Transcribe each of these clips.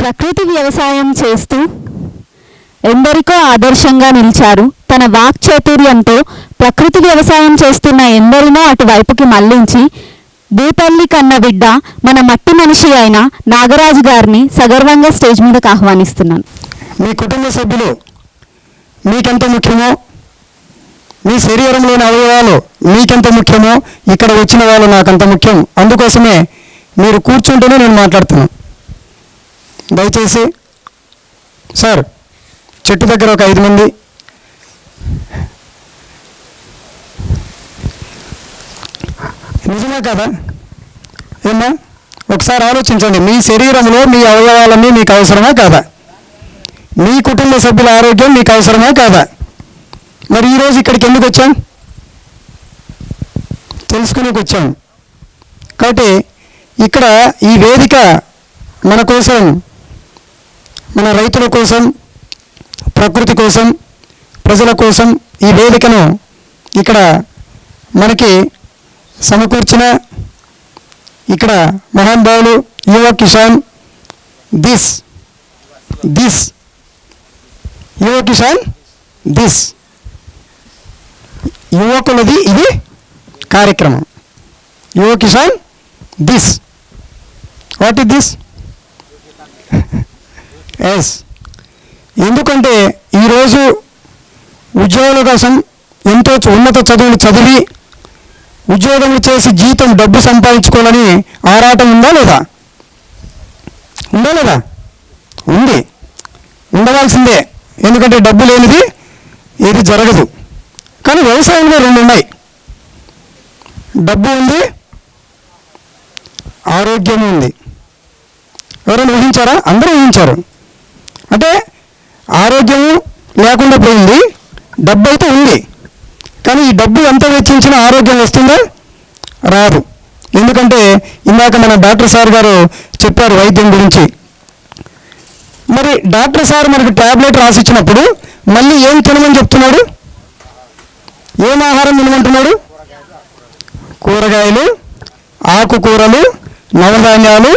ప్రకృతి వ్యవసాయం చేస్తూ ఎందరికో ఆదర్శంగా నిలిచారు. తన వాక్ చాతుర్యంతో ప్రకృతి వ్యవసాయం చేస్తున్న ఎందరినో అటువైపుకి మళ్ళించి దీపల్లి కన్న బిడ్డ మన మట్టి మనిషి అయిన నాగరాజు గారిని సగర్వంగా స్టేజ్ మీదకి ఆహ్వానిస్తున్నాను. మీ కుటుంబ సభ్యులు మీకెంత ముఖ్యమో మీ శరీరంలోని అవయవాలు మీకెంత ముఖ్యమో ఇక్కడ వచ్చిన వాళ్ళు నాకంత ముఖ్యం. అందుకోసమే మీరు కూర్చుంటేనే నేను మాట్లాడుతున్నాను. దయచేసి సార్ చెట్టు దగ్గర ఒక ఐదు మంది. నిజమే కదా? ఏమా ఒకసారి ఆలోచించండి మీ శరీరంలో మీ అవయవాలన్నీ మీకు అవసరమా కాదా? మీ కుటుంబ సభ్యుల ఆరోగ్యం మీకు అవసరమా కాదా? మరి ఈరోజు ఇక్కడికి ఎందుకు వచ్చాం? తెలుసుకునేకి వచ్చాం. కాబట్టి ఇక్కడ ఈ వేదిక మన కోసం మన రైతుల కోసం ప్రకృతి కోసం ప్రజల కోసం ఈ వేదికను ఇక్కడ మనకి సమకూర్చిన ఇక్కడ మహానుభావులు యువ కిసాన్ దిస్ దిస్. యువ కిసాన్ దిస్. యువకులది ఇది కార్యక్రమం. యువ Kisan this. What is this? Yes ఎందుకంటే ఈరోజు ఉద్యోగుల కోసం ఎంతో ఉన్నత చదువులు చదివి ఉద్యోగములు చేసి జీతం డబ్బు సంపాదించుకోవాలని ఆరాటం ఉందా లేదా? ఉందా లేదా? ఉంది. ఉండవలసిందే. ఎందుకంటే డబ్బు లేనిది ఏది జరగదు. కానీ వ్యవసాయంలో రెండు ఉన్నాయి డబ్బు ఉంది ఆరోగ్యం ఉంది. ఎవరైనా ఊహించారా? అందరూ ఊహించారు. అంటే ఆరోగ్యము లేకుండా పోయింది డబ్బు అయితే ఉంది. కానీ ఈ డబ్బు ఎంత వెచ్చించినా ఆరోగ్యం వస్తుందా? రాదు. ఎందుకంటే ఇందాక మన డాక్టర్ సార్ గారు చెప్పారు వైద్యం గురించి. మరి డాక్టర్ సార్ మనకు ట్యాబ్లెట్ రాసిచ్చినప్పుడు మళ్ళీ ఏం తినమని చెప్తున్నాడు ఏం ఆహారం తినమంటున్నాడు కూరగాయలు ఆకుకూరలు నవధాన్యాలు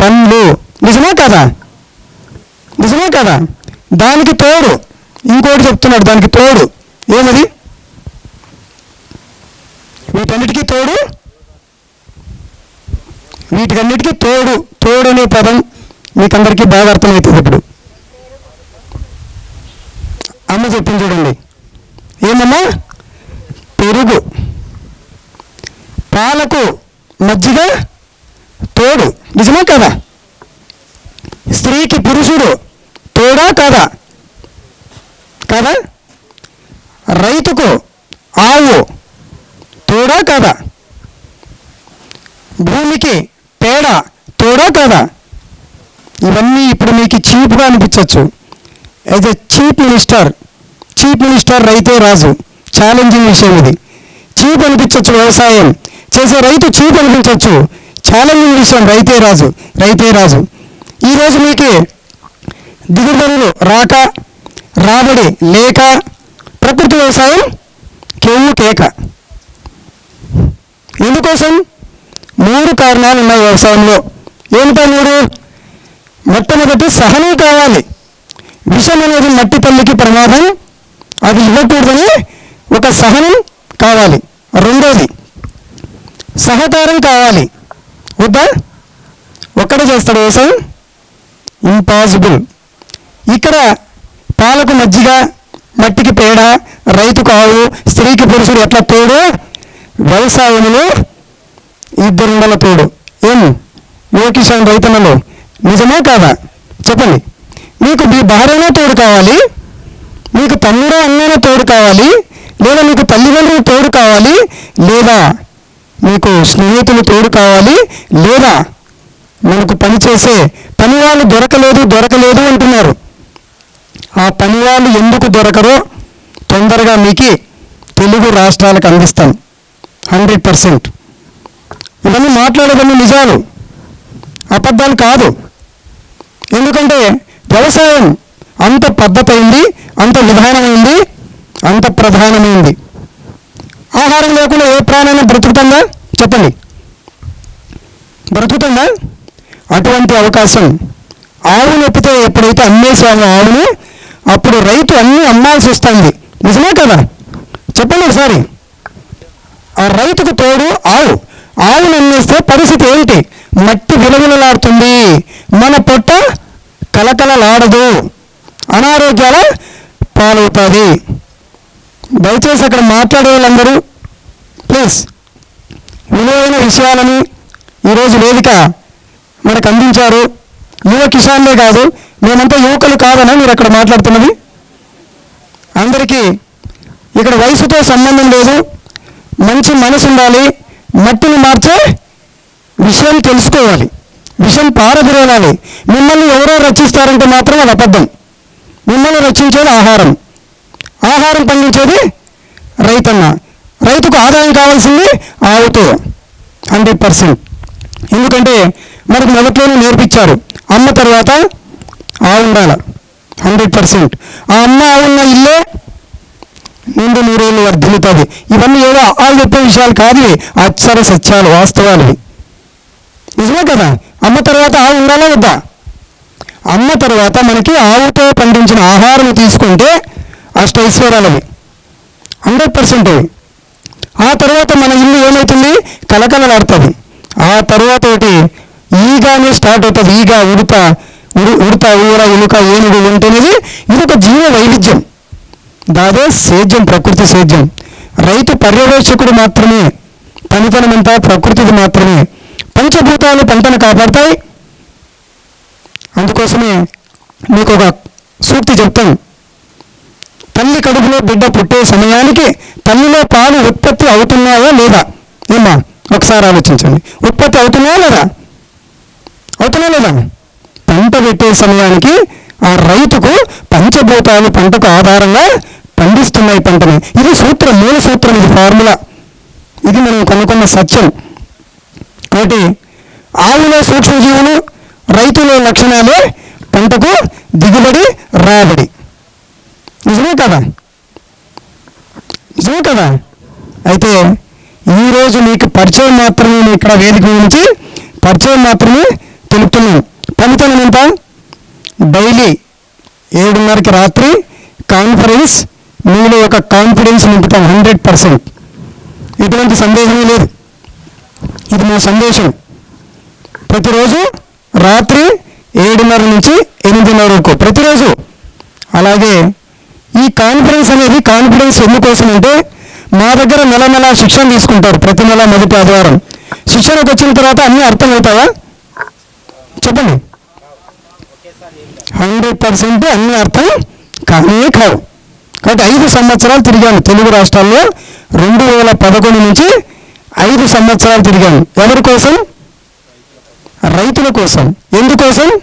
పండ్లు. నిజమే కదా? నిజమే కదా? దానికి తోడు ఇంకోటి చెప్తున్నాడు దానికి తోడు. ఏమది? వీటన్నిటికీ తోడు? వీటికన్నిటికీ తోడు తోడు అనే పదం మీకందరికీ బాగా అర్థమవుతుంది ఇప్పుడు. అమ్మ చెప్పింది చూడండి. ఏమమ్మా? పెరుగు. పాలకు మజ్జిగ తోడు. నిజమే కదా? స్త్రీకి పురుషుడు తోడా కాదా? కదా? రైతుకు ఆవు తోడా కాదా? భూమికి పేడ తోడా కాదా? ఇవన్నీ ఇప్పుడు మీకు చీప్గా అనిపించవచ్చు as a chief minister chief minister రైతే రాజు. ఛాలెంజింగ్ విషయం ఇది. చీప్ అనిపించవచ్చు వ్యవసాయం. చేసే రైతు చీప్ అనిపించవచ్చు ఛాలెంజింగ్ విషయం రైతే రాజు రైతే రాజు. ఈరోజు మీకు దిగుబడులు రాక రాబడి లేక ప్రకృతి వ్యవసాయం కేవు కేక ఎందుకోసం? మూడు కారణాలు ఉన్నాయి వ్యవసాయంలో. ఏమిటో మూడు? మొట్టమొదటి సహనం కావాలి విషం అనేది మట్టి తల్లికి ప్రమాదం. అది ఇవ్వకూడదని ఒక సహనం కావాలి. రెండోది సహకారం కావాలి. వద్దా? ఒక్కడే చేస్తాడు వ్యవసాయం. ఇంపాసిబుల్ ఇక్కడ పాలకు మజ్జిగ మట్టికి పేడ రైతుకు ఆవు స్త్రీకి పురుషుడు ఎట్లా తోడు వ్యవసాయంలో ఇద్దరుండల తోడు ఏం? యువకిషాన్ రైతన్నలు. నిజమే కాదా? చెప్పండి. మీకు మీ భార్యనే తోడు కావాలి? మీకు తమ్ముడు అన్నైనా తోడు కావాలి? లేదా మీకు తల్లిదండ్రులు తోడు కావాలి? లేదా మీకు స్నేహితులు తోడు కావాలి? లేదా మనకు పని చేసే పని వాళ్ళు దొరకలేదు దొరకలేదు అంటున్నారు. ఆ పని వాళ్ళు ఎందుకు దొరకరో తొందరగా మీకు తెలుగు రాష్ట్రాలకు అందిస్తాం. Hundred percent. ఇవన్నీ మాట్లాడేవన్నీ నిజాలు. అబద్ధాలు కాదు. ఎందుకంటే వ్యవసాయం అంత పద్ధతి అయింది అంత విధానమైంది అంత ప్రధానమైంది. ఆహారం లేకుండా ఏ ప్రాణైనా బ్రతుకుతుందా చెప్పండి. బ్రతుకుతుందా అటువంటి అవకాశం. ఆవును ఎప్పితే ఎప్పుడైతే అమ్మేసామో ఆవుని అప్పుడు రైతు అన్నీ అమ్మాల్సి వస్తుంది. నిజమే కదా? చెప్పండి ఒకసారి. ఆ రైతుకు తోడు ఆవు. ఆవును అమ్మేస్తే పరిస్థితి ఏంటి? మట్టి విలవిలలాడుతుంది. మన పొట్ట కలకలలాడదు అనారోగ్యాల పాలవుతుంది. దయచేసి అక్కడ మాట్లాడే వాళ్ళందరూ ప్లీజ్. విలువైన విషయాలని ఈరోజు వేదిక మనకు అందించారు. యువ కిసాన్లే కాదు మేమంతా యువకులు కాదనా మీరు అక్కడ మాట్లాడుతున్నది? అందరికీ ఇక్కడ వయసుతో సంబంధం లేదు. మంచి మనసు ఉండాలి. మట్టిని మార్చే విషయం తెలుసుకోవాలి. విషయం పారద్రోలాలి. మిమ్మల్ని ఎవరో రక్షిస్తారంటే మాత్రం అది అబద్ధం. మిమ్మల్ని రక్షించేది ఆహారం. ఆహారం పండించేది రైతన్న. రైతుకు ఆదాయం కావాల్సింది ఆవుతో హండ్రెడ్ పర్సెంట్. ఎందుకంటే మనకు మొదట్లోనే నేర్పించారు. అమ్మ తర్వాత ఆ ఉండాల హండ్రెడ్ పర్సెంట్. ఆ అమ్మ ఆవు ఉన్న ఇల్లే నిండు నూరేళ్ళు వర్ధిల్లుతుంది. ఇవన్నీ ఏదో ఆ చెప్పే విషయాలు కాదు ఇవి. అక్షర సత్యాలు వాస్తవాలు. నిజమే కదా? అమ్మ తర్వాత ఆవు ఉండాలా వద్దా? అమ్మ తర్వాత మనకి ఆవుతో పండించిన ఆహారం తీసుకుంటే అష్టైశ్వర్యాలవి హండ్రెడ్ పర్సెంట్ ఆ తర్వాత మన ఇల్లు ఏమవుతుంది? కలకలలాడుతుంది ఆ తర్వాత ఒకటి ఈగానే స్టార్ట్ అవుతుంది. ఈగ ఉడత ఉడు ఉడత ఊర ఎలుక ఏనుగు ఉంటేనేది ఇది ఒక జీవ వైవిధ్యం. దాదే సేద్యం ప్రకృతి సేద్యం. రైతు పర్యవేక్షకుడు మాత్రమే పనితనమంతా ప్రకృతిది మాత్రమే. పంచభూతాలు పంటను కాపాడతాయి. అందుకోసమే మీకు ఒక సూక్తి చెప్తాను తల్లి కడుపులో బిడ్డ పుట్టే సమయానికి తల్లిలో పాలు ఉత్పత్తి అవుతున్నాయా లేదా? ఏమ్మా ఒకసారి ఆలోచించండి. ఉత్పత్తి అవుతున్నాయా లేదా? అవుతున్నా లేదా? పంట పెట్టే సమయానికి ఆ రైతుకు పంచభూతాలు పంటకు ఆధారంగా పండిస్తున్నాయి పంటని. ఇది సూత్రం మూల సూత్రం ఇది ఫార్ములా. ఇది మనం కనుక్కున్న సత్యం. కాబట్టి ఆవులో సూక్ష్మజీవులు రైతులో లక్షణాలే పంటకు దిగుబడి రాబడి. నిజమే కదా? నిజమే కదా? అయితే ఈరోజు మీకు పరిచయం మాత్రమే ఇక్కడ వేదిక నుంచి పరిచయం మాత్రమే తెలుపుతున్నాను ఫలితం ఎంత? డైలీ ఏడున్నరకి రాత్రి కాన్ఫరెన్స్ మీలో ఒక కాన్ఫిడెన్స్ నింపుతాం హండ్రెడ్ పర్సెంట్. ఎటువంటి సందేహమే లేదు. ఇది మా సందేశం. ప్రతిరోజు రాత్రి ఏడున్నర నుంచి ఎనిమిదిన్నర వరకు ప్రతిరోజు. అలాగే ఈ కాన్ఫరెన్స్ అనేది కాన్ఫిడెన్స్ ఎందుకోసం అంటే మా దగ్గర నెల నెల శిక్షణ తీసుకుంటారు. ప్రతి నెల మొదటి ఆదివారం. శిక్షణకు వచ్చిన తర్వాత అన్నీ అర్థమవుతాయా? చెప్పండి. హండ్రెడ్ పర్సెంట్ అన్ని అర్థం కానీ కావు. కాబట్టి ఐదు సంవత్సరాలు తిరిగాను తెలుగు రాష్ట్రాల్లో. రెండు వేల పదకొండు నుంచి ఐదు సంవత్సరాలు తిరిగాను. ఎవరి కోసం? రైతుల కోసం. ఎందుకోసం?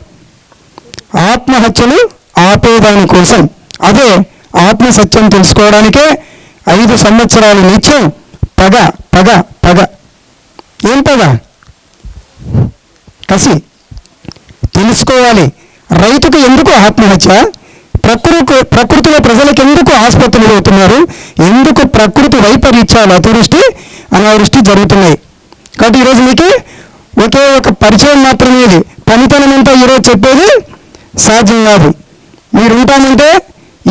ఆత్మహత్యలు ఆపేదాని కోసం. అదే ఆత్మసత్యం తెలుసుకోవడానికే ఐదు సంవత్సరాలు నిత్యం పగ పగ పగ. ఏం పగ? కసి. తెలుసుకోవాలి. రైతుకు ఎందుకు ఆత్మహత్య? ప్రకృతి ప్రకృతిలో ప్రజలకు ఎందుకు ఆసుపత్రులు అవుతున్నారు ఎందుకు ప్రకృతి వైపరీత్యాలు అతివృష్టి అనావృష్టి జరుగుతున్నాయి? కాబట్టి ఈరోజు మీకు ఒకే ఒక పరిచయం మాత్రమే ఇది. పనితనం అంతా ఈరోజు చెప్పేది సాధ్యం కాదు. మీరు ఉంటామంటే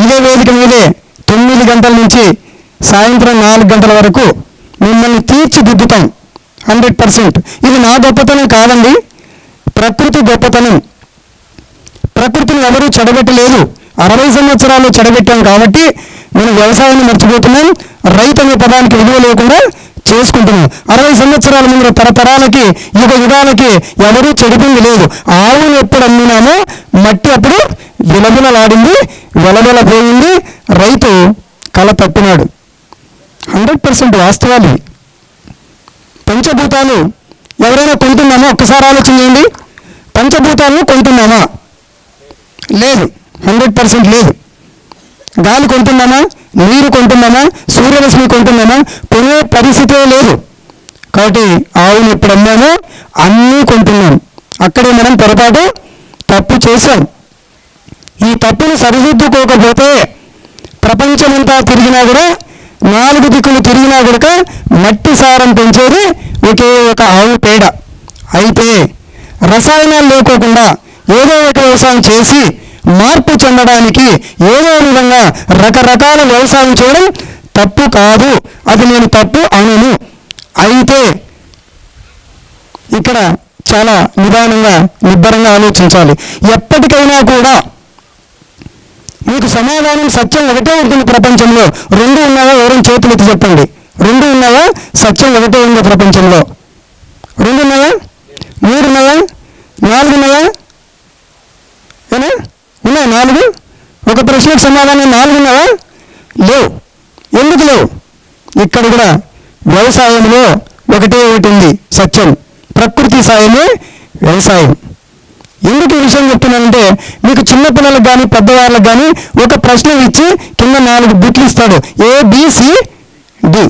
ఇదే వేదిక మీదే తొమ్మిది గంటల నుంచి సాయంత్రం నాలుగు గంటల వరకు మిమ్మల్ని తీర్చిదిద్దుతాం. Hundred percent. ఇది నా గొప్పతనం కాదండి. ప్రకృతి గొప్పతనం. ప్రకృతిని ఎవరూ చెడబెట్టలేదు అరవై సంవత్సరాలు చెడబెట్టాం కాబట్టి మనం వ్యవసాయాన్ని మర్చిపోతున్నాం. రైతు అనే పదానికి విలువ లేకుండా చేసుకుంటున్నాం. అరవై సంవత్సరాల ముందు తరతరాలకి యుగ యుగాలకి ఎవరూ చెడిపింది లేదు. ఆవును ఎప్పుడు అమ్మినామో మట్టి అప్పుడు విలబిలలాడింది వెలవెల పోయింది రైతు కళ తప్పినాడు. హండ్రెడ్ పర్సెంట్ వాస్తవాలు పంచభూతాలు ఎవరైనా కొంటున్నామో? ఒక్కసారి ఆలోచించండి పంచభూతాలను కొంటున్నామా? లేదు. హండ్రెడ్ పర్సెంట్ లేదు. గాలి కొంటున్నామా? నీరు కొంటున్నామా? సూర్యరశ్మి కొంటున్నామా? కొనే పరిస్థితే లేదు. కాబట్టి ఆవును ఎప్పుడు అమ్మామో అన్నీ కొంటున్నాం. అక్కడే మనం పొరపాటు తప్పు చేశాం. ఈ తప్పును సరిదిద్దుకోకపోతే ప్రపంచమంతా తిరిగినా కూడా నాలుగు దిక్కులు తిరిగినా కూడా మట్టి సారం పెంచేది ఒకే ఒక ఆవు పేడ. అయితే రసాయనాలు లేకోకుండా ఏదో ఒక వ్యవసాయం చేసి మార్పు చెందడానికి ఏదో విధంగా రకరకాల వ్యవసాయం చేయడం తప్పు కాదు. అది నేను తప్పు అనను. అయితే ఇక్కడ చాలా నిదానంగా నిబ్బరంగా ఆలోచించాలి. ఎప్పటికైనా కూడా మీకు సమాధానం సత్యం ఒకటే ఉంటుంది ప్రపంచంలో. రెండు ఉన్నావా ఎవరైనా చేతులు ఎత్తి చెప్పండి. రెండు ఉన్నావా సత్యం ఒకటే ఉంది ప్రపంచంలో. రెండు ఉన్నాయా? మూడు ఉన్నాయా నాలుగు ఉన్నాయా ఏనా? ఉన్నాయా నాలుగు? ఒక ప్రశ్నకు సమాధానం నాలుగు ఉన్నాయా లేవు. ఎందుకు లేవు? ఇక్కడ కూడా వ్యవసాయంలో ఒకటే ఒకటి ఉంది సత్యం. ప్రకృతి సాయమే వ్యవసాయం. ఎందుకు ఈ విషయం చెప్తున్నానంటే మీకు చిన్న పిల్లలకు కానీ పెద్దవాళ్ళకి కానీ ఒక ప్రశ్న ఇచ్చి కింద నాలుగు బిట్లు ఇస్తాడు. A B C D D.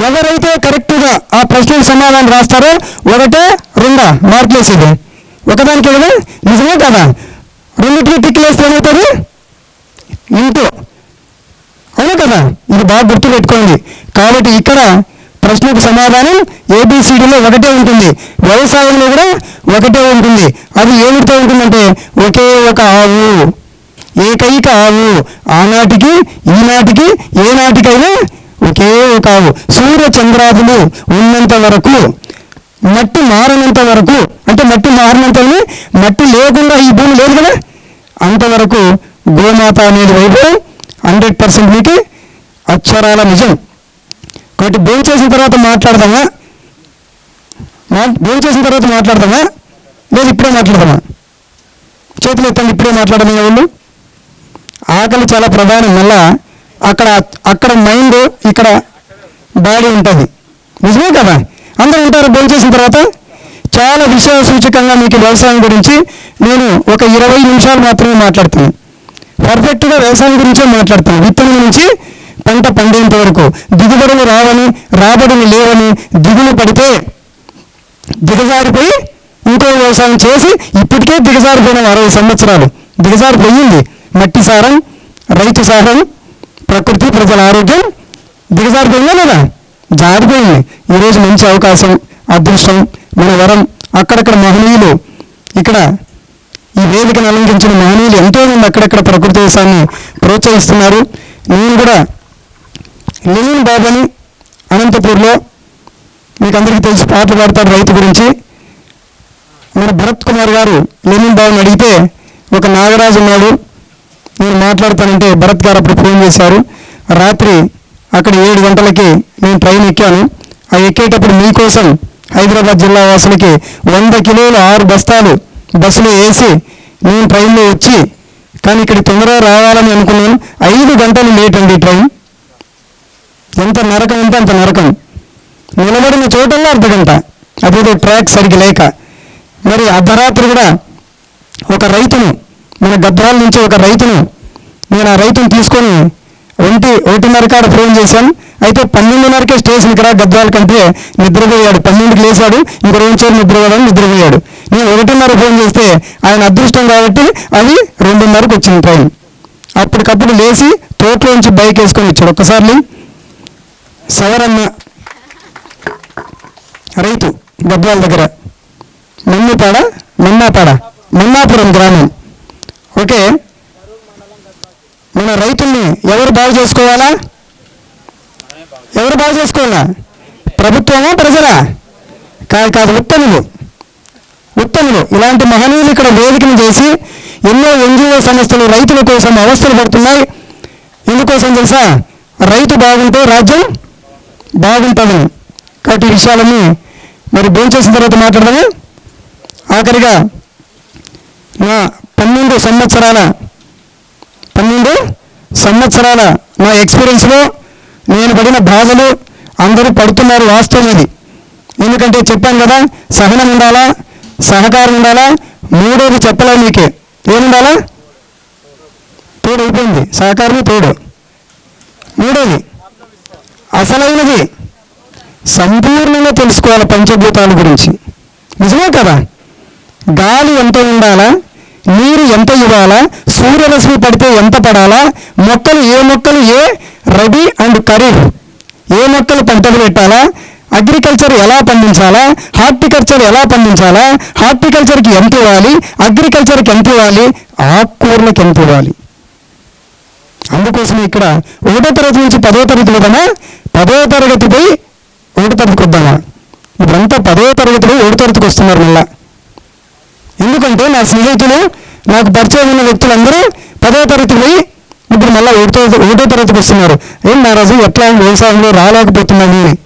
ఎవరైతే కరెక్ట్గా ఆ ప్రశ్నకు సమాధానం రాస్తారో ఒకటే రెండా? మార్కులు వేసేది. ఒకదానికి కదా నిజమే కదా? రెండింటికి టిక్లు వేస్తే ఏమవుతుంది? ఇంటూ అవును కదా? ఇది బాగా గుర్తుపెట్టుకోండి కాబట్టి ఇక్కడ ప్రశ్నకు సమాధానం ఏబిసిడిలో ఒకటే ఉంటుంది. వ్యవసాయంలో కూడా ఒకటే ఉంటుంది. అది ఏమిటితో ఉంటుందంటే ఒకే ఒక ఆవు. ఏకైక ఆవు. ఆనాటికి ఈనాటికి ఏనాటికైనా ఒకే కావు. సూర్య చంద్రాదులు ఉన్నంత వరకు మట్టి మారినంత వరకు అంటే మట్టి మారినంత మట్టి లేకుండా ఈ భూమి లేదు కదా? అంతవరకు గోమాత అనేది వైభవం హండ్రెడ్ పర్సెంట్ మీకు అక్షరాల నిజం. కాబట్టి భోజనం చేసిన తర్వాత మాట్లాడదామా? మా భోజనం చేసిన తర్వాత మాట్లాడదామా? లేదు ఇప్పుడే మాట్లాడదామా? చేతులు ఎత్తండి ఇప్పుడే మాట్లాడమే వాళ్ళు? ఆకలి చాలా ప్రధానం మళ్ళా అక్కడ అక్కడ మైండ్ ఇక్కడ బాడీ ఉంటుంది. నిజమే కదా? అందరూ ఉంటారు భోజనం చేసిన తర్వాత చాలా విషయ సూచకంగా మీకు వ్యవసాయం గురించి నేను ఒక ఇరవై నిమిషాలు మాత్రమే మాట్లాడతాను పర్ఫెక్ట్గా వ్యవసాయం గురించే మాట్లాడతాను విత్తనం నుంచి పంట పండేంత వరకు దిగుబడులు రావని రాబడులు లేవని దిగులు పడితే దిగజారిపోయి ఇంకో వ్యవసాయం చేసి ఇప్పటికే దిగజారిపోయిన అరవై సంవత్సరాలు. దిగజారిపోయింది. మట్టి సారం రైతు సారం ప్రకృతి ప్రజల ఆరోగ్యం దిగజారిపోయిందా లేదా? జారిపోయింది. ఈరోజు మంచి అవకాశం అదృష్టం మన వరం అక్కడక్కడ మహనీయులు ఇక్కడ ఈ వేదికను అలంకరించిన మహనీయులు ఎంతోమంది అక్కడక్కడ ప్రకృతి వ్యవసాయాన్ని ప్రోత్సహిస్తున్నారు. నేను కూడా లెనిన్ బాబాని అనంతపూర్లో మీకు అందరికీ తెలిసి పాటలు పాడతారు రైతు గురించి. మన భరత్ కుమార్ గారు లెనిన్ బాబుని అడిగితే ఒక నాగరాజు ఉన్నాడు. నేను మాట్లాడతానంటే భరత్ గారు అప్పుడు ఫోన్ చేశారు. రాత్రి అక్కడ ఏడు గంటలకి నేను ట్రైన్ ఎక్కాను. ఆ ఎక్కేటప్పుడు మీకోసం హైదరాబాద్ జిల్లా వాసులకి వంద కిలోలు ఆరు బస్తాలు బస్సులో వేసి నేను ట్రైన్లో వచ్చి కానీ ఇక్కడ తొందరగా రావాలని అనుకున్నాను. ఐదు గంటలు లేట్ అండి ట్రైన్. ఎంత నరకం అంటే అంత నరకం. నిలబడిన చోటల్లో అర్ధ గంట. అదేదో ట్రాక్ సరిగ్గా లేక. మరి అర్ధరాత్రి కూడా ఒక రైతును మన గద్వాల నుంచి ఒక రైతును నేను ఆ రైతును తీసుకొని ఒంటి ఒకటిన్నర కాడ ఫోన్ చేశాను. అయితే పన్నెండున్నరకే స్టేషన్కి రా గద్వాల కంటే నిద్రపోయాడు. పన్నెండుకి లేచాడు. ఇంకో రెండు చోట్ల నిద్రపోయాడు. నేను ఒకటిన్నర ఫోన్ చేస్తే ఆయన అదృష్టం కాబట్టి అది రెండున్నరకు వచ్చింది ట్రైన్. అప్పటికప్పుడు లేచి తోటలోంచి బైక్ వేసుకొని వచ్చాడు. ఒక్కసారి సవరన్న రైతు గద్వాల దగ్గర. మన్నిపాడ మన్నాపాడ మన్నాపురం గ్రామం. ఓకే. మన రైతుల్ని ఎవరు బాగు చేసుకోవాలా? ఎవరు బాగు చేసుకోవాలా? ప్రభుత్వమా ప్రజలా? కాదు కాదు ఉత్తములు. ఉత్తములు. ఇలాంటి మహనీయులు ఇక్కడ వేదికను చేసి ఎన్నో ఎన్జిఓ సంస్థలు రైతుల కోసం అవస్థలు పడుతున్నాయి. ఎందుకోసం తెలుసా? రైతు బాగుంటే రాజ్యం బాగుంటుంది. కాబట్టి ఈ విషయాలన్నీ మరి భోంచేసిన తర్వాత మాట్లాడదాము? ఆఖరిగా నా పన్నెండు సంవత్సరాల పన్నెండు సంవత్సరాల నా ఎక్స్పీరియన్స్లో నేను పడిన బాధలు అందరూ పడుతున్నారు వాస్తవం ఇది. ఎందుకంటే చెప్పాను కదా సహనం ఉండాలా సహకారం ఉండాలా మూడోది చెప్పలే మీకే. ఏముండాలా? తోడు అయిపోయింది. సహకారమే తోడు. మూడోది అసలైనది సంపూర్ణంగా తెలుసుకోవాలి పంచభూతాల గురించి. నిజమే కదా? గాలి ఎంత ఉండాలా? నీరు ఎంత ఇవ్వాలా? సూర్యరశ్మి పడితే ఎంత పడాలా? మొక్కలు ఏ మొక్కలు? ఏ రెడీ అండ్ ఖరీఫ్. ఏ మొక్కలు పంటలు పెట్టాలా? అగ్రికల్చర్ ఎలా పండించాలా? హార్టికల్చర్ ఎలా పండించాలా? హార్టికల్చర్కి ఎంత ఇవ్వాలి? అగ్రికల్చర్కి ఎంత ఇవ్వాలి? ఆకుకూరలకు ఎంత ఇవ్వాలి? అందుకోసం ఇక్కడ ఒకటో తరగతి నుంచి పదో తరగతి పోదామా పదో తరగతి పోయి ఒకటో తరగతికి వద్దామా? ఇప్పుడంతా పదో తరగతి పోయి ఒకటో తరగతికి వస్తున్నారు మళ్ళీ. ఎందుకంటే నా స్నేహితులు నాకు పరిచయం ఉన్న వ్యక్తులందరూ పదో తరగతి పోయి ఇప్పుడు మళ్ళీ ఒకటో ఒకటో తరగతికి వస్తున్నారు. ఏం మహారాజు ఎట్లా వ్యవసాయంలో రాలేకపోతున్నాను అని.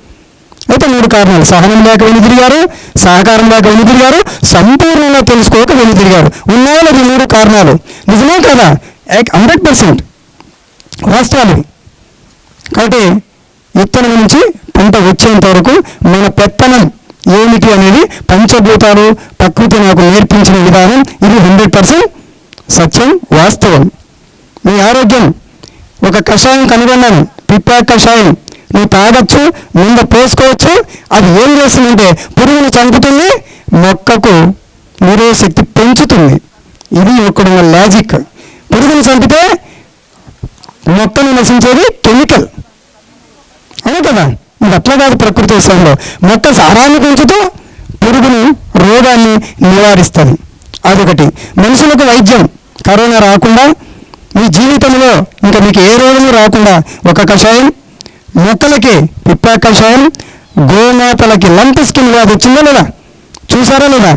అయితే మూడు కారణాలు. సహనం లేక వెనుదిరిగారు సహకారం లేక వెనుదిరిగారు సంపూర్ణంగా తెలుసుకోక వెనుదిరిగారు ఉన్నాయో లేదు ఈ మూడు కారణాలు. నిజమే కదా? Hundred percent. వాస్తవాలు కాబట్టి విత్తనం నుంచి పంట వచ్చేంత వరకు మన పెత్తనం ఏమిటి అనేది పంచభూతాలు ప్రకృతి నాకు నేర్పించిన విధానం ఇది హండ్రెడ్ పర్సెంట్ సత్యం వాస్తవం. మీ ఆరోగ్యం ఒక కషాయం కనుగొన్నాను పిప్పా కషాయం. నువ్వు తాగొచ్చు ముందు పోసుకోవచ్చు అది ఏం చేస్తుందంటే పురుగును చంపుతుంది మొక్కకు నిరోశక్తి పెంచుతుంది. ఇది ఒకడున్న లాజిక్ పురుగును చంపితే మొక్కను నశించేది కెమికల్ అవును కదా? అట్లా కాదు ప్రకృతి విషయంలో. మొక్క సారాన్ని పెంచుతూ పురుగును రోగాన్ని నివారిస్తుంది. అదొకటి. మనుషులకు వైద్యం. కరోనా రాకుండా మీ జీవితంలో ఇంకా మీకు ఏ రోగము రాకుండా ఒక కషాయం మొక్కలకి పిప్పా కషాయం గోమాతలకి లంప్ స్కిన్ వ్యాధి వచ్చిందా లేదా? చూసారా లేదా?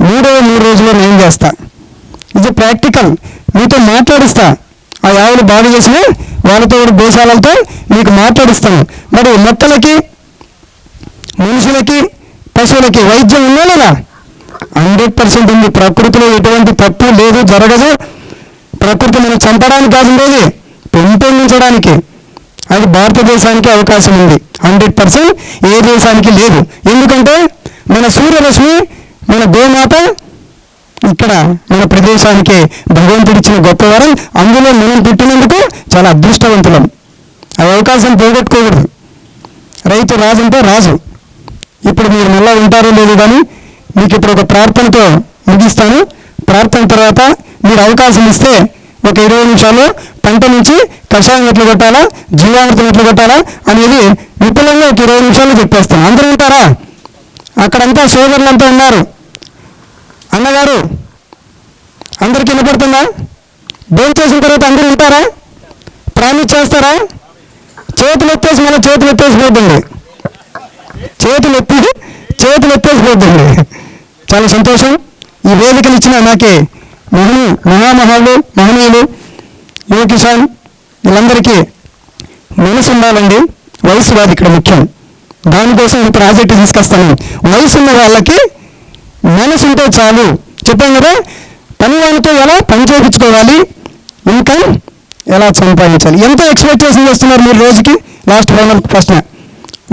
మూడో మూడు రోజుల్లో నేను చేస్తా. ఇది ప్రాక్టికల్. మీతో మాట్లాడిస్తా. ఆ ఆవులు బాగు చేసినా వాళ్ళతో కూడా దేశాలతో మీకు మాట్లాడిస్తాను. మరి మొక్కలకి మనుషులకి పశువులకి వైద్యం ఉందా లేదా? హండ్రెడ్ పర్సెంట్ ఉంది. ప్రకృతిలో ఎటువంటి తప్పు లేదు జరగదు. ప్రకృతి మనం చంపడానికి కాదు ఉండేది. పెంపొందించడానికి. అది భారతదేశానికి అవకాశం ఉంది. హండ్రెడ్ పర్సెంట్ ఏ దేశానికి లేదు. ఎందుకంటే మన సూర్యరశ్మి మన గోమాత ఇక్కడ మన ప్రదేశానికి భగవంతుడిచ్చిన గొప్ప వరం అందులో మనం పుట్టినందుకు చాలా అదృష్టవంతులం. ఆ అవకాశం పోగొట్టుకోకూడదు. రైతు రాజు అంటే రాజు. ఇప్పుడు మీరు మళ్ళా ఉంటారో లేదు కానీ మీకు ఇప్పుడు ఒక ప్రార్థనతో ముగిస్తాను. ప్రార్థన తర్వాత మీరు అవకాశం ఇస్తే ఒక ఇరవై నిమిషాలు పంట నుంచి కషాయం ఎట్లు కొట్టాలా జీవామృతం ఎట్లు కొట్టాలా అనేది విపులంగా ఒక ఇరవై నిమిషాలు చెప్పేస్తాను. అందరూ ఉంటారా? అక్కడంతా సోదరులంతా ఉన్నారు. అన్నగారు అందరికి వినపడుతుందా? భోజనం చేసిన తర్వాత అందరూ ఉంటారా? ప్రామిస్ చేస్తారా? చేతులు ఎత్తేసి మళ్ళీ చేతులు ఎత్తేసి పోతుంది. చేతులు ఎత్తి చేతులు ఎత్తేసి పోతుంది. చాలా సంతోషం. ఈ వేదికలు ఇచ్చిన నాకే మహని మహామహాలు మహనీయులు యువ కిషాన్ వీళ్ళందరికీ మనసు ఉండాలండి. వయసు వారి ఇక్కడ ముఖ్యం. దానికోసం ప్రాజెక్టు తీసుకొస్తాను. వయసు ఉన్న వాళ్ళకి మనసు ఉంటే చాలు. చెప్పాను కదా పని వాళ్ళతో ఎలా పని చేయించుకోవాలి? ఇన్కమ్ ఎలా సంపాదించాలి? ఎంత ఎక్స్పెక్టేషన్ చేస్తున్నారు మీరు రోజుకి? లాస్ట్ ఫైనల్ ప్రశ్న.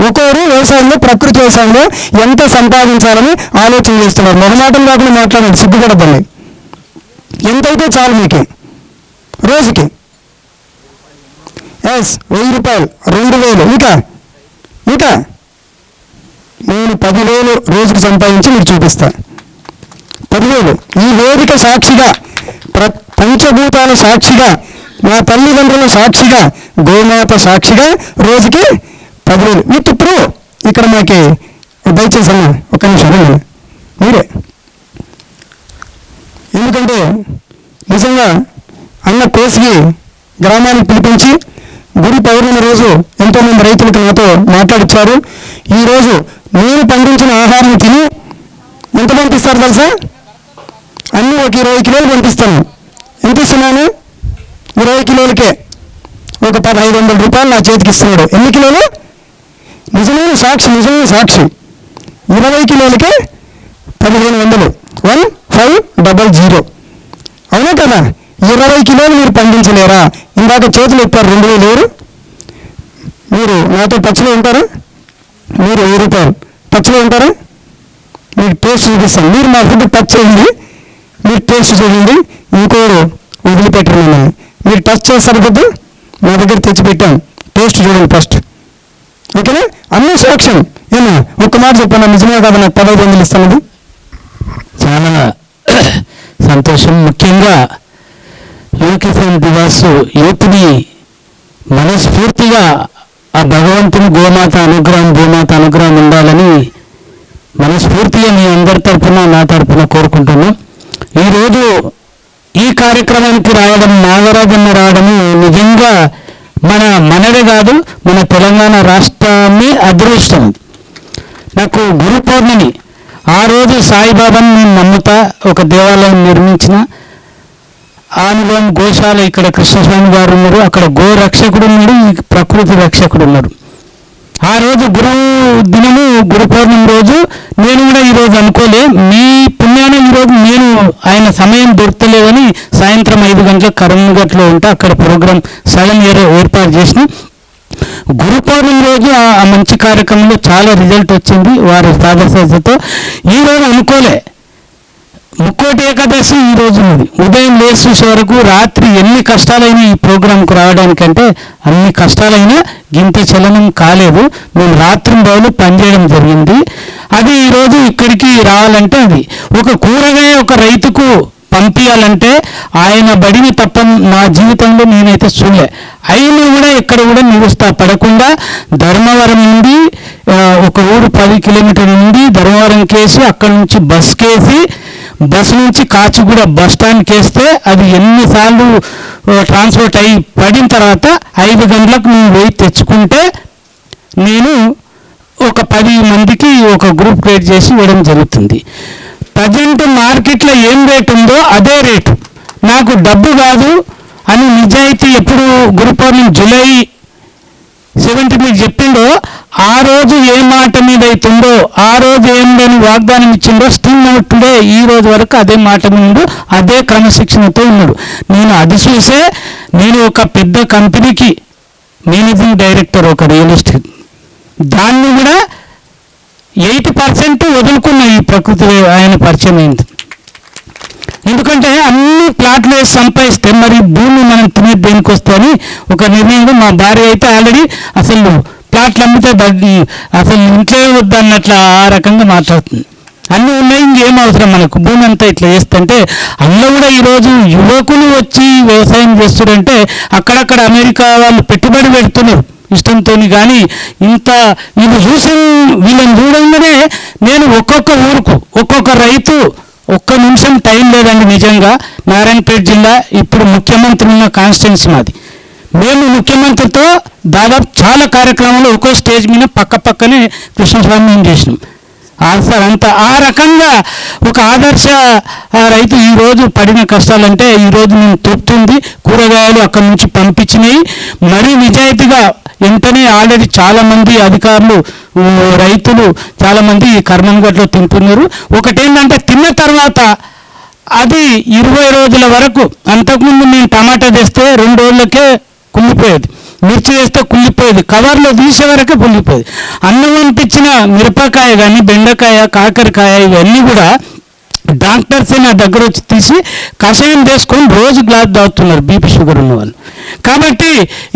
ఒక్కొక్కరు వ్యవసాయంలో ప్రకృతి వ్యవసాయంలో ఎంత సంపాదించాలని ఆలోచన చేస్తున్నారు? మొహమాటం కాకుండా మాట్లాడండి సిగ్గుపడద్దండి. ఎంతైతే చాలు మీకు? రోజుకి? ఎస్ వెయ్యి రూపాయలు రెండు వేలు. ఇంకా? ఇంకా? నేను పదివేలు రోజుకు సంపాదించి మీకు చూపిస్తాను సాక్షిగా ప్ర పంచభూతాల సాక్షిగా మా తల్లిదండ్రుల సాక్షిగా గోమాత సాక్షిగా రోజుకి పది పదివేలు విత్ ప్రూవ్ ఇక్కడ మాకి దయచేసి అన్న ఒక నిమిషం మీరే. ఎందుకంటే నిజంగా అన్న కోసిగి గ్రామానికి పిలిపించి గుడి పౌర్ణమి రోజు ఎంతోమంది రైతులకు నాతో మాట్లాడిచ్చారు. ఈరోజు నేను పండించిన ఆహారం తిని ఎంతమంది ఇస్తారు తెలుసా? అన్నీ ఒక ఇరవై కిలోలు పంపిస్తాను. ఎంత ఇస్తున్నాను ఇరవై కిలోలకే. ఒక పదహైదు వందల రూపాయలు నా చేతికి ఇస్తున్నాడు. ఎన్ని కిలోలు? నిజమైన సాక్షి నిజమైన సాక్షి. ఇరవై కిలోలకే పదిహేను వందలు. One five double zero. అవునా కదా? ఇరవై కిలోలు మీరు పండించలేరా? ఇందాక చేతులు ఇప్పారు రెండు వేలు ఎవరు మీరు నాతో టచ్లో ఉంటారా? మీరు వెయ్యి రూపాయలు. టచ్లో ఉంటారా? మీకు టేస్ట్ చూపిస్తాను. మీరు మా ఫుడ్ టచ్ చేయండి మీరు టేస్ట్ చూడండి ఇంకోరు వదిలిపెట్టరు మిమ్మల్ని మీరు టచ్ చేస్తారు కదా మా దగ్గర తెచ్చి పెట్టాం. టేస్ట్ చూడండి ఫస్ట్ ఓకేనా? అన్ని సాక్ష్యం ఏమో? ఒక్క మాట చెప్పాను? నిజమే కదా? నాకు పదహైదు వందలు ఇస్తాను చాలా సంతోషం. ముఖ్యంగా యువకిసాన్ దివాస్ యూత్ని మనస్ఫూర్తిగా ఆ భగవంతుని గోమాత అనుగ్రహం గోమాత అనుగ్రహం ఉండాలని మనస్ఫూర్తిగా మీ అందరి తరఫున నా తరపున కోరుకుంటున్నాం. ఈరోజు ఈ కార్యక్రమానికి రావడం నాగరాజన్న రావడము నిజంగా మన మనదే కాదు మన తెలంగాణ రాష్ట్రాన్ని అదృష్టం. నాకు గురు పౌర్ణమి. ఆ రోజు సాయిబాబాను నేను నమ్ముతా ఒక దేవాలయం నిర్మించిన. ఆ గోశాల ఇక్కడ కృష్ణస్వామి గారు ఉన్నారు అక్కడ గో రక్షకుడు ఉన్నాడు ప్రకృతి రక్షకుడు ఉన్నాడు. ఆ రోజు గురు దినము గురు పౌర్ణమి రోజు నేను కూడా ఈ రోజు అనుకోలే. మీ పుణ్యాన ఈరోజు రోజు నేను ఆయన సమయం దొరకలేదని సాయంత్రం ఐదు గంటలకు కరంగట్లో ఉంటే అక్కడ ప్రోగ్రాం సడన్ ఏర్పాటు చేసిన. గురు పౌర్ణమి రోజు ఆ- మంచి కార్యక్రమంలో చాలా రిజల్ట్ వచ్చింది వారి సాదస్యతతో ఈ రోజు అనుకోలే. ముక్కోటి ఏకాదశి ఈ రోజు ఉంది ఉదయం లేచి వరకు రాత్రి ఎన్ని కష్టాలైనా ఈ ప్రోగ్రాంకు రావడానికంటే అన్ని కష్టాలైనా గింత చలనం కాలేదు. మేము రాత్రి బదులు పనిచేయడం జరిగింది. అది ఈరోజు ఇక్కడికి రావాలంటే అది. ఒక కూరగాయ ఒక రైతుకు పంపించాలంటే ఆయన బడిని తప్ప నా జీవితంలో నేనైతే చూడలే. అయినా కూడా ఎక్కడ కూడా నిలుస్తా పడకుండా ధర్మవరం నుండి ఒక ఊరు పది కిలోమీటర్ల నుండి ధర్మవరం కేసి అక్కడ నుంచి బస్ కేసి బస్ నుంచి కాచిగూడ బస్ స్టాండ్కి వేస్తే అది ఎన్నిసార్లు ట్రాన్స్పోర్ట్ అయ్యి పడిన తర్వాత ఐదు గంటలకు నువ్వు పోయి తెచ్చుకుంటే నేను ఒక పది మందికి ఒక గ్రూప్ క్రియేట్ చేసి ఇవ్వడం జరుగుతుంది. ప్రజెంట్ మార్కెట్లో ఏం రేట్ ఉందో అదే రేటు. నాకు డబ్బు కాదు అని నిజాయితీ ఎప్పుడు గురు పౌర్ణమి జూలై సెవెంటీ మీకు చెప్పిండో ఆ రోజు ఏ మాట మీద అవుతుందో ఆ రోజు ఏం లేని వాగ్దానం ఇచ్చిండో స్టిల్ నౌ టుడే ఈ రోజు వరకు అదే మాట మీద అదే క్రమశిక్షణతో ఉన్నాడు. నేను అది చూసే నేను ఒక పెద్ద కంపెనీకి మేనేజింగ్ డైరెక్టర్ ఒక రియల్ ఎస్టేట్. దాన్ని కూడా ఎయిటీ పర్సెంట్ వదులుకున్న ఈ ప్రకృతి ఆయన పరిచయం అయింది ఎందుకంటే అన్ని ప్లాట్లు సంపాదిస్తే మరి భూమి మనం తినే దేనికి వస్తాయని ఒక నిర్ణయంగా మా భార్య అయితే ఆల్రెడీ అసలు ప్లాట్లు అమ్మితే అసలు ఇంట్లో వద్దన్నట్లు ఆ రకంగా మాట్లాడుతుంది. అన్నీ ఉన్నాయి ఇంకేం అవసరం మనకు? భూమి అంతా ఇట్లా చేస్తుంటే అందులో కూడా ఈరోజు యువకులు వచ్చి వ్యవసాయం చేస్తుడంటే అక్కడక్కడ అమెరికా వాళ్ళు పెట్టుబడి పెడుతున్నారు ఇష్టంతో కానీ ఇంత వీళ్ళు చూసి వీళ్ళని చూడంగానే నేను ఒక్కొక్క ఊరుకు ఒక్కొక్క రైతు ఒక్క నిమిషం టైం లేదండి నిజంగా. నారాయణపేట జిల్లా ఇప్పుడు ముఖ్యమంత్రి ఉన్న కాన్స్టిట్యున్సీ మాది. మేము ముఖ్యమంత్రితో దాదాపు చాలా కార్యక్రమాలు ఒక్కో స్టేజ్ మీద పక్క పక్కనే కృష్ణస్వామి చేసినాం. ఆన్సర్. అంత ఆ రకంగా ఒక ఆదర్శ రైతు ఈరోజు పడిన కష్టాలంటే ఈరోజు నేను తృప్తుంది. కూరగాయలు అక్కడి నుంచి పంపించినాయి మరీ నిజాయితీగా వెంటనే ఆల్రెడీ చాలామంది అధికారులు రైతులు చాలామంది ఈ కర్మన్గట్లో తింటున్నారు. ఒకటేంటంటే తిన్న తర్వాత అది ఇరవై రోజుల వరకు అంతకుముందు నేను టమాటా తెస్తే రెండు రోజులకే కుమ్మిపోయేది. మిర్చి వేస్తే కుళ్ళిపోయేది కవర్లో తీసే వరకే కుళ్ళిపోయేది అన్నం అనిపించిన మిరపకాయ కానీ బెండకాయ కాకరకాయ ఇవన్నీ కూడా డాక్టర్సే నా దగ్గర వచ్చి తీసి కషాయం చేసుకొని రోజు గ్లాస్ తాగుతున్నారు బీపీ షుగర్ ఉన్న వాళ్ళు కాబట్టి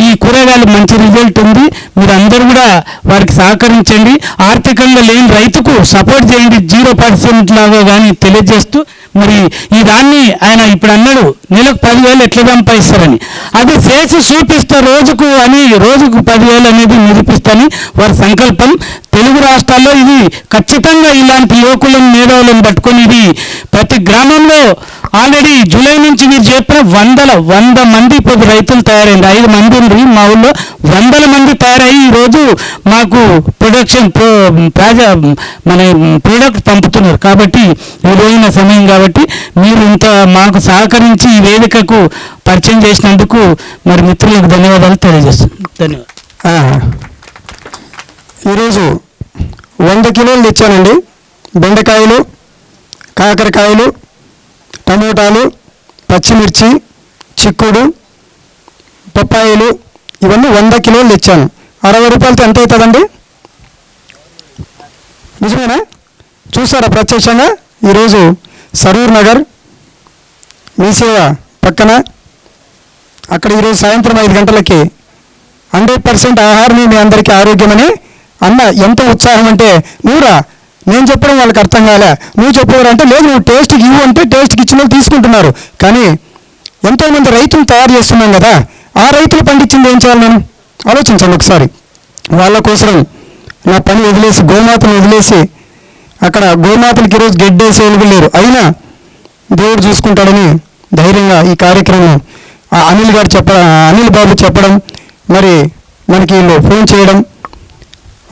ఈ కూరగాయలు మంచి రిజల్ట్ ఉంది. మీరు అందరూ కూడా వారికి సహకరించండి. ఆర్థికంగా లేని రైతుకు సపోర్ట్ చేయండి. జీరో పర్సెంట్ లాగా కానీ తెలియజేస్తూ మరి ఈ దాన్ని ఆయన ఇప్పుడు అన్నాడు నెలకు పదివేలు ఎట్లా సంపాదిస్తారని. అది చేసి చూపిస్తా రోజుకు అని రోజుకు పదివేలు అనేది నిరూపిస్తాని వారి సంకల్పం. తెలుగు రాష్ట్రాల్లో ఇది ఖచ్చితంగా ఇలాంటి యువకులను మేధావులను పట్టుకొని ఇది ప్రతి గ్రామంలో ఆల్రెడీ జూలై నుంచి మీరు చెప్పిన వందల వంద మంది ఇప్పుడు రైతులు తయారైంది. ఐదు మంది ఉండ్రి మా ఊళ్ళో. వందల మంది తయారయ్యి ఈరోజు మాకు ప్రొడక్షన్ ప్రో ప్రాజ మన ప్రోడక్ట్ పంపుతున్నారు. కాబట్టి విలువైన సమయం కాబట్టి మీరు ఇంత మాకు సహకరించి ఈ వేదికకు పరిచయం చేసినందుకు మరి మిత్రులకు ధన్యవాదాలు తెలియజేస్తున్నాను. ధన్యవాదాలు. ఆ, ఈరోజు వంద కిలోలు తెచ్చానండి. బెండకాయలు కాకరకాయలు టమోటాలు పచ్చిమిర్చి చిక్కుడు పప్పాయలు ఇవన్నీ వంద కిలోలు తెచ్చాను. అరవై రూపాయలతో ఎంత అవుతుందండి? నిజమేనా? చూసారా ప్రత్యక్షంగా? ఈరోజు సరూర్ నగర్ మీసేవ పక్కన. అక్కడ ఈరోజు సాయంత్రం ఐదు గంటలకి హండ్రెడ్ పర్సెంట్ ఆహారమే మీ అందరికీ ఆరోగ్యమని అన్న ఎంత ఉత్సాహం అంటే నూరా నేను చెప్పడం వాళ్ళకి అర్థం కాలే. నువ్వు చెప్పవరా అంటే లేదు నువ్వు టేస్ట్కి ఇవ్వు అంటే టేస్ట్కి ఇచ్చిన వాళ్ళు తీసుకుంటున్నారు. కానీ ఎంతోమంది రైతులు తయారు చేస్తున్నాం కదా ఆ రైతులు పండించింది ఏం చేయాలి నేను ఆలోచించండి ఒకసారి. వాళ్ళ కోసం నా పని వదిలేసి గోమాతను వదిలేసి అక్కడ గోమాతలకి ఈరోజు గెడ్డేసి వాళ్ళు లేరు అయినా దేవుడు చూసుకుంటాడని ధైర్యంగా ఈ కార్యక్రమం ఆ అనిల్ గారు చెప్ప అనిల్ బాబు చెప్పడం మరి మనకి వీళ్ళు ఫోన్ చేయడం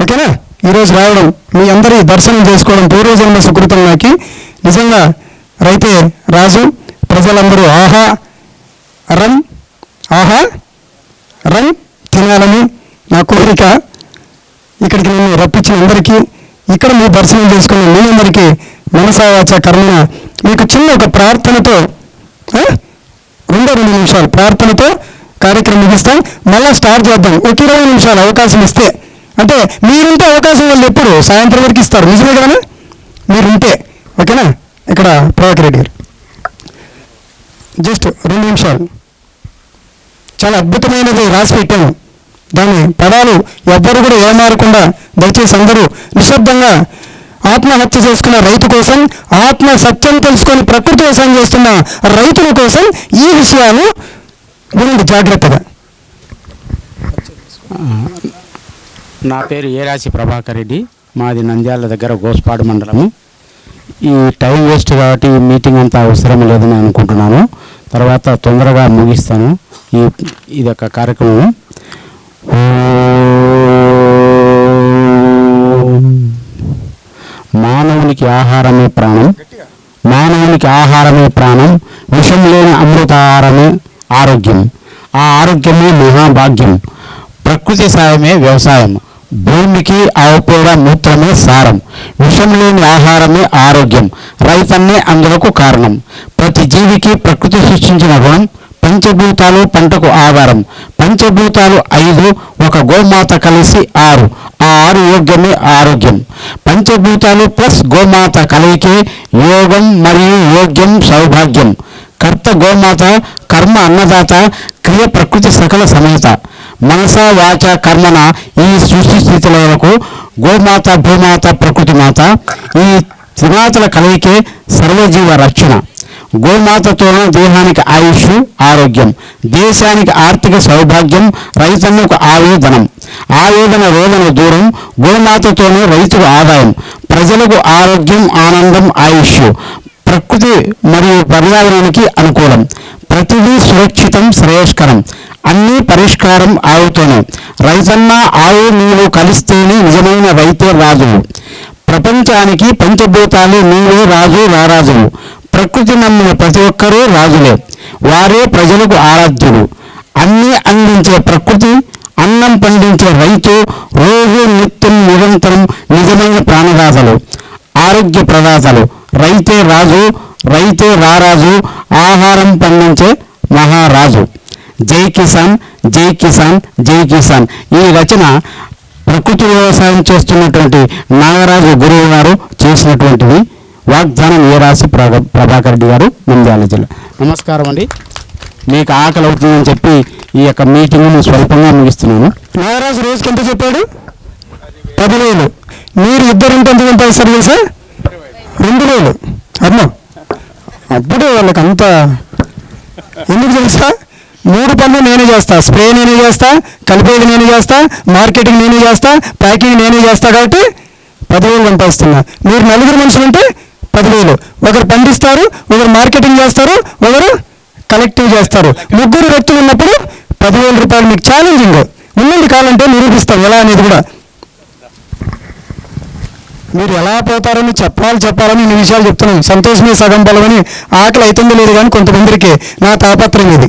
ఓకేనా? ఈరోజు రావడం మీ అందరి దర్శనం చేసుకోవడం పూర్వజన్మ సుకృతం నాకి. నిజంగా రైతే రాజు ప్రజలందరూ ఆహా రం ఆహా రం తినాలని నా కోరిక. ఇక్కడికి నన్ను రప్పించిన అందరికీ ఇక్కడ మీ దర్శనం చేసుకున్న మీ అందరికీ మనసావాచ కర్మన. మీకు చిన్న ఒక ప్రార్థనతో రెండో రెండు నిమిషాలు ప్రార్థనతో కార్యక్రమం ముగిస్తాం. మళ్ళీ స్టార్ట్ చేద్దాం. ఒక ఇరవై నిమిషాలు అవకాశం ఇస్తే అంటే మీరుంటే అవకాశం వాళ్ళు ఎప్పుడు? సాయంత్రం వరకు ఇస్తారు. నిజమే కదా? మీరుంటే. ఓకేనా? ఇక్కడ ప్రభాకర్ రెడ్డి గారు. జస్ట్ రెండు నిమిషాలు. చాలా అద్భుతమైనది రాసి పెట్టాము దాని పదాలు ఎవ్వరు కూడా ఏమారకుండా దయచేసి అందరూ నిశ్శబ్దంగా ఆత్మహత్య చేసుకున్న రైతు కోసం ఆత్మ సత్యం తెలుసుకొని ప్రకృతి వ్యవసాయం చేస్తున్న రైతుల కోసం ఈ విషయాలు వినండి జాగ్రత్తగా. నా పేరు ఏరాశి ప్రభాకర్ రెడ్డి. మాది నంద్యాల దగ్గర గోస్పాడు మండలము. ఈ టైం వేస్ట్ కాబట్టి ఈ మీటింగ్ అంతా అవసరం లేదని అనుకుంటున్నాను. తర్వాత తొందరగా ముగిస్తాను. ఈ ఇది ఒక కార్యక్రమం మానవునికి ఆహారమే ప్రాణం. మానవునికి ఆహారమే ప్రాణం. విషం లేని అమృతాహారమే ఆరోగ్యం. ఆ ఆరోగ్యమే మహాభాగ్యం. ప్రకృతి సాయమే వ్యవసాయం భూమికి ఆవుపేడ మూత్రమే సారం. విషం లేని ఆహారమే ఆరోగ్యం. రైతన్నే అందులకు కారణం. ప్రతి జీవికి ప్రకృతి సృష్టించిన గుణం పంచభూతాలు పంటకు ఆధారం. పంచభూతాలు ఐదు ఒక గోమాత కలిసి ఆరు. ఆ ఆరు యోగ్యమే ఆరోగ్యం. పంచభూతాలు ప్లస్ గోమాత కలయికే యోగం మరియు యోగ్యం సౌభాగ్యం. కర్త గోమాత కర్మ అన్నదాత క్రియ ప్రకృతి సకల సమేత. మనస వాచ కర్మన ఈ సృష్టి స్థితులకు గోమాత భూమాత ప్రకృతి మాత ఈ త్రిమాతల కలయికే సర్వజీవ రక్షణ. గోమాతతోనే దేహానికి ఆయుష్ ఆరోగ్యం దేశానికి ఆర్థిక సౌభాగ్యం రైతన్నకు ఆవేదనం. ఆవేదన రోదన దూరం గోమాతతోనే రైతుకు ఆదాయం ప్రజలకు ఆరోగ్యం ఆనందం ఆయుష్ ప్రకృతి మరియు పర్యావరణానికి అనుకూలం. ప్రతిదీ సురక్షితం శ్రేయస్కరం. అన్నీ పరిష్కారం ఆవుతోనే. రైతన్న ఆవు నీవు కలిస్తేనే నిజమైన రైతే రాజువు. ప్రపంచానికి పంచభూతాలు నీవే రాజు రారాజులు ప్రకృతి నమ్మిన ప్రతి ఒక్కరూ రాజులే. వారే ప్రజలకు ఆరాధ్యుడు అన్నీ అందించే ప్రకృతి అన్నం పండించే రైతు రోజు నిత్యం నిరంతరం నిజమైన ప్రాణదాతలు ఆరోగ్య ప్రదాతలు రైతే రాజు రైతే రారాజు ఆహారం పండించే మహారాజు. జై కిసాన్ జై కిసాన్ జై కిసాన్. ఈ రచన ప్రకృతి వ్యవసాయం చేస్తున్నటువంటి నాగరాజు గురువు గారు చేసినటువంటిది. వాగ్దానం ఏ రాసి ప్రభాకర్ రెడ్డి గారు? నంద్యాల జిల్లా. నమస్కారం అండి. మీకు ఆకలి అవుతుందని చెప్పి ఈ యొక్క మీటింగ్ను స్వల్పంగా ముగిస్తున్నాను. నాగరాజు రోజుకి ఎంత చెప్పాడు? పదివేలు మీరు ఇద్దరు ఎంత సంపాదిస్తారు తెలుసా? రెండు వేలు. అమ్మా. అప్పుడే వాళ్ళకి అంత ఎందుకు తెలుసా? మూడు పనులు నేనే చేస్తా. స్ప్రే నేనే చేస్తా కలిపేది నేనే చేస్తా మార్కెటింగ్ నేనే చేస్తా ప్యాకింగ్ నేనే చేస్తా కాబట్టి పదివేలు సంపాదిస్తున్నా మీరు నలుగురు మనుషులు ఉంటే పదివేలు. ఒకరు పండిస్తారు ఒకరు మార్కెటింగ్ చేస్తారు ఒకరు కలెక్టివ్ చేస్తారు. ముగ్గురు వ్యక్తులు ఉన్నప్పుడు పదివేల రూపాయలు మీకు ఛాలెంజింగ్ ఉన్నది కావాలంటే నిరూపిస్తాం. ఎలా అనేది కూడా. మీరు ఎలా పోతారని చెప్పాలి చెప్పాలని ఇన్ని విషయాలు చెప్తున్నాం సంతోషమే సగం బలమని ఆకలి అవుతుందో లేదు కానీ కొంతమందికి నా తాపత్రయం ఇది.